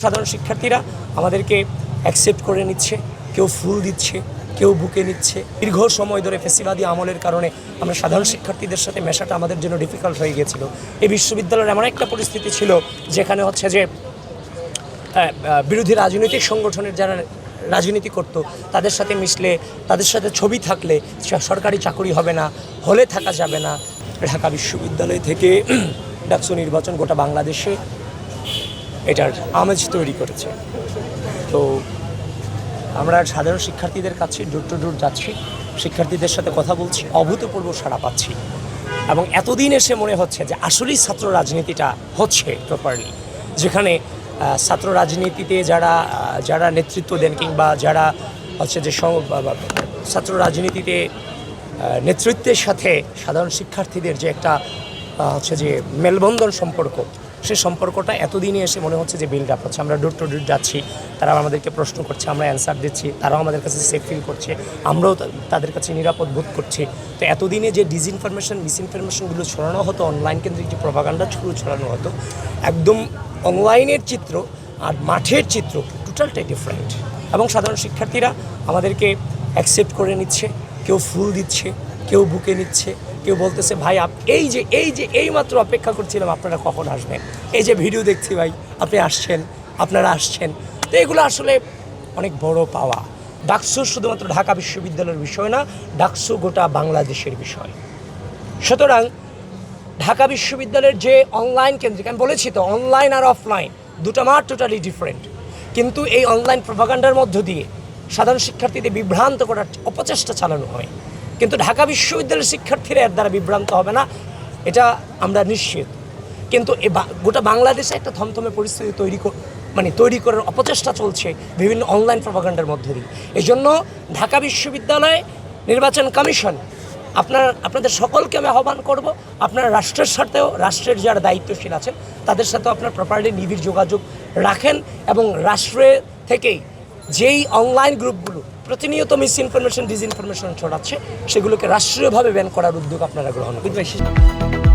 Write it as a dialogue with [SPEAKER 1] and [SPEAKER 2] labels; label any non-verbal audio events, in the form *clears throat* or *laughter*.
[SPEAKER 1] সাধারণ শিক্ষার্থীরা আমাদেরকে অ্যাকসেপ্ট করে নিচ্ছে, কেউ ফুল দিচ্ছে, কেউ বুকে নিচ্ছে। দীর্ঘ সময় ধরে ফেসিবাদী আমলের কারণে আমরা সাধারণ শিক্ষার্থীদের সাথে মেশাটা আমাদের জন্য ডিফিকাল্ট হয়ে গিয়েছিল। এই বিশ্ববিদ্যালয়ের এমন একটা পরিস্থিতি ছিল যেখানে হচ্ছে যে বিরোধী রাজনৈতিক সংগঠনের যারা রাজনীতি করত, তাদের সাথে মিশলে, তাদের সাথে ছবি থাকলে সরকারি চাকরি হবে না, হলে থাকা যাবে না। ঢাকা বিশ্ববিদ্যালয় থেকে *clears throat* ডাকসু নির্বাচন গোটা বাংলাদেশে এটার আমেজ তৈরি করেছে। তো আমরা সাধারণ শিক্ষার্থীদের কাছে ডোর টু ডোর যাচ্ছি, শিক্ষার্থীদের সাথে কথা বলছি, অভূতপূর্ব সাড়া পাচ্ছি। এবং এতদিন এসে মনে হচ্ছে যে আসলেই ছাত্র রাজনীতিটা হচ্ছে প্রপারলি যেখানে ছাত্র রাজনীতিতে যারা যারা নেতৃত্ব দেন কিংবা যারা হচ্ছে যে ছাত্র রাজনীতিতে নেতৃত্বের সাথে সাধারণ শিক্ষার্থীদের যে একটা হচ্ছে যে মেলবন্ধন সম্পর্ক সেই সম্পর্কটা এতদিনে এসে মনে হচ্ছে যে বিল্ড আপ হচ্ছে। আমরা ডোর টু ডোর যাচ্ছি তারা আমাদেরকে প্রশ্ন করছে, আমরা অ্যান্সার দিচ্ছি, তারাও আমাদের কাছে সেফ ফিল করছে, আমরাও তাদের কাছে নিরাপদ বোধ করছি। তো এতদিনে যে ডিসইনফরমেশন মিসইনফরমেশনগুলো ছড়ানো হতো অনলাইন কেন্দ্রিক যে প্রভাকাণ্ডা ছুড়ে ছড়ানো হতো, একদম অনলাইনের চিত্র আর মাঠের চিত্র টোটালটাই ডিফারেন্ট এবং সাধারণ শিক্ষার্থীরা আমাদেরকে অ্যাকসেপ্ট করে নিচ্ছে, কেউ ফুল দিচ্ছে, কেউ বুকে নিচ্ছে কেউ বলতেছে, ভাই এই যে এই যে, এই মাত্র অপেক্ষা করছিলাম, আপনারা কখন আসবেন? এই যে ভিডিও দেখছি, ভাই, আপনি আসছেন, আপনারা আসছেন। তো এগুলো আসলে অনেক বড় পাওয়া। ডাকসু শুধুমাত্র ঢাকা বিশ্ববিদ্যালয়ের বিষয় না, ডাকসু গোটা বাংলাদেশের বিষয়। সুতরাং, ঢাকা বিশ্ববিদ্যালয়ের যে অনলাইন কেন্দ্রিক, আমি বলেছি তো অনলাইন আর অফলাইন দুটো মাঠ টোটালি ডিফারেন্ট কিন্তু এই অনলাইন প্রভাকাণ্ডার মধ্য দিয়ে, সাধারণ শিক্ষার্থীদের বিভ্রান্ত করার অপচেষ্টা চালানো হয়। কিন্তু ঢাকা বিশ্ববিদ্যালয়ের শিক্ষার্থীরা এর দ্বারা বিভ্রান্ত হবে না, এটা আমরা নিশ্চিত। কিন্তু এ গোটা বাংলাদেশে একটা থমথমে পরিস্থিতি তৈরি কর- মানে তৈরি করার অপচেষ্টা চলছে বিভিন্ন অনলাইন প্রভাকাণ্ডার মধ্য দিয়ে। এই জন্য ঢাকা বিশ্ববিদ্যালয় নির্বাচন কমিশন, আপনার, আপনাদের সকলকে আমি আহ্বান করব, আপনারা রাষ্ট্রের সাথেও, রাষ্ট্রের যারা দায়িত্বশীল আছেন, তাদের সাথেও আপনার প্রপারলি নিবিড় যোগাযোগ রাখেন এবং রাষ্ট্রে থেকেই যেই অনলাইন গ্রুপগুলো প্রতিনিয়ত মিস ইনফরমেশন ডিসইনফরমেশন ছড়াচ্ছে, সেগুলোকে রাষ্ট্রীয়ভাবে ব্যান করার উদ্যোগ আপনারা গ্রহণ করবেন